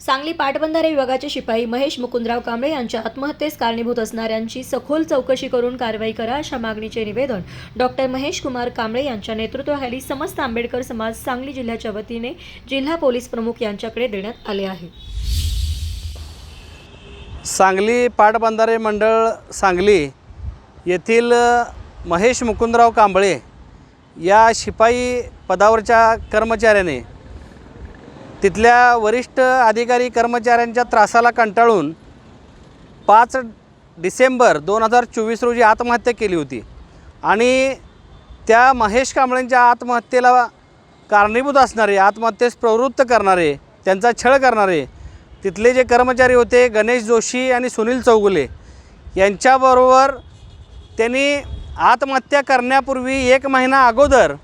सांगली पाटबंधारे विभागाचे शिपाई महेश मुकुंदराव कांबळे यांच्या आत्महत्येस कारणीभूत असणाऱ्यांची सखोल चौकशी करून कारवाई करा अशा मागणीचे निवेदन डॉक्टर महेश कुमार कांबळे यांच्या नेतृत्वाखाली समस्त आंबेडकर समाज सांगली जिल्ह्याच्या वतीने जिल्हा पोलीस प्रमुख यांच्याकडे देण्यात आले आहे. सांगली पाटबंधारे मंडळ सांगली येथील महेश मुकुंदराव कांबळे या शिपाई पदावरच्या कर्मचाऱ्याने तिथल्या वरिष्ठ अधिकारी कर्मचाऱ्यांच्या त्रासाला कंटाळून पाच डिसेंबर दोन हजार चोवीस रोजी आत्महत्या केली होती. आणि त्या महेश कांबळेंच्या आत्महत्येला कारणीभूत असणारे आत्महत्येस प्रवृत्त करणारे त्यांचा छळ करणारे तिथले जे कर्मचारी होते गणेश जोशी आणि सुनील चौगुले यांच्याबरोबर त्यांनी आत्महत्या करण्यापूर्वी एक महिना अगोदर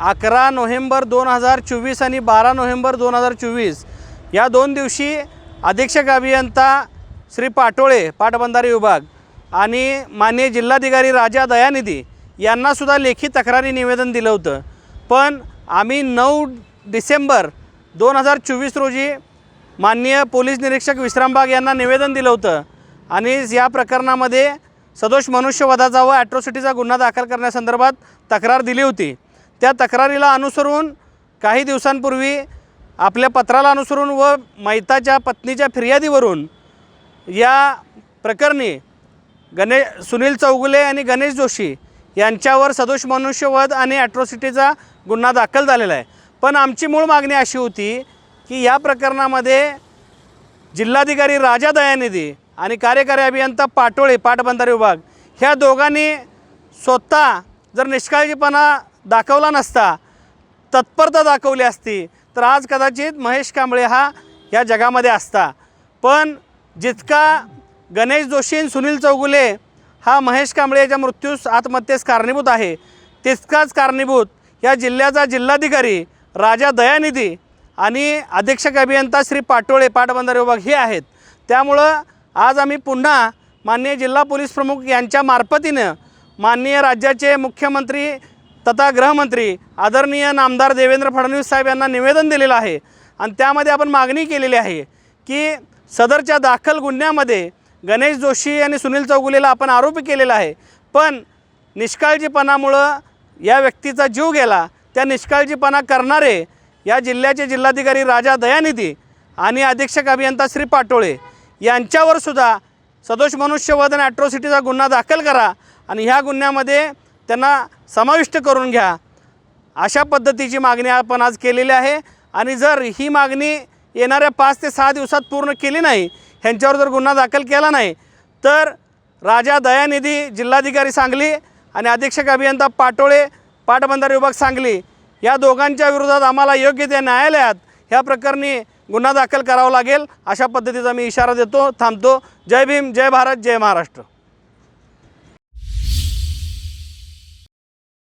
अकरा नोव्हेंबर दोन हजार चोवीस आणि बारा नोव्हेंबर दोन हजार चोवीस. या दोन दिवशी अधीक्षक अभियंता श्री पाटोळे पाटबंधारे विभाग आणि माननीय जिल्हाधिकारी राजा दयानिधी यांनासुद्धा लेखी तक्रारी निवेदन दिलं होतं. पण आम्ही नऊ डिसेंबर दोन हजार चोवीस रोजी माननीय पोलीस निरीक्षक विश्रामबाग यांना निवेदन दिलं होतं आणि या प्रकरणामध्ये सदोष मनुष्यवधाचा व ॲट्रॉसिटीचा गुन्हा दाखल करण्यासंदर्भात तक्रार दिली होती. त्या तक्रारीला अनुसरून काही दिवसांपूर्वी आपल्या पत्राला अनुसरून व मैताच्या पत्नीच्या फिर्यादीवरून या प्रकरणी गणे सुनील चौगुले आणि गणेश जोशी यांच्यावर सदोष मनुष्यवध आणि ॲट्रॉसिटीचा गुन्हा दाखल झालेला आहे. पण आमची मूळ मागणी अशी होती की या प्रकरणामध्ये जिल्हाधिकारी राजा दयानिधी आणि कार्यकारी अभियंता पाटोळे पाटबंधारे विभाग ह्या दोघांनी स्वतः जर निष्काळजीपणा दाखवला नसता तत्परता दाखवली असती तर आज कदाचित महेश कांबळे हा या जगामध्ये असता. पण जितका गणेश जोशी आणि सुनील चौगुले हा महेश कांबळे याच्या मृत्यूस आत्महत्येस कारणीभूत आहे तितकाच कारणीभूत या जिल्ह्याचा जिल्हाधिकारी राजा दयानिधी आणि अधीक्षक अभियंता श्री पाटोळे पाटबंधारे विभाग हे आहेत. त्यामुळं आज आम्ही पुन्हा माननीय जिल्हा पोलीस प्रमुख यांच्या मार्फतीनं माननीय राज्याचे मुख्यमंत्री तथा गृहमंत्री आदरणीय नामदार देवेंद्र फडणवीस साहेब यांना निवेदन दिलेलं आहे. आणि त्यामध्ये आपण मागणी केलेली आहे की सदरच्या दाखल गुन्ह्यामध्ये गणेश जोशी आणि सुनील चौगुलेला आपण आरोपी केलेला आहे. पण निष्काळजीपणामुळं या व्यक्तीचा जीव गेला. त्या निष्काळजीपणा करणारे या जिल्ह्याचे जिल्हाधिकारी राजा दयानिधी आणि अधीक्षक अभियंता श्री पाटोळे यांच्यावर सुद्धा सदोष मनुष्यवध आणि ॲट्रॉसिटीचा गुन्हा दाखल करा. आणि ह्या गुन्ह्यामध्ये त्यांना समाविष्ट करून घ्या. अशा पद्धतीची मागणी आपण आज केलेली आहे. आणि जर ही मागणी येणाऱ्या पाच ते सहा दिवसात पूर्ण केली नाही ह्यांच्यावर जर गुन्हा दाखल केला नाही तर राजा दयानिधी जिल्हाधिकारी सांगली आणि अधीक्षक अभियंता पाटोळे पाटबंधारे विभाग सांगली या दोघांच्या विरोधात आम्हाला योग्य त्या न्यायालयात ह्या प्रकरणी गुन्हा दाखल करावा लागेल. अशा पद्धतीचा मी इशारा देतो थांबतो. जय भीम जय भारत जय महाराष्ट्र.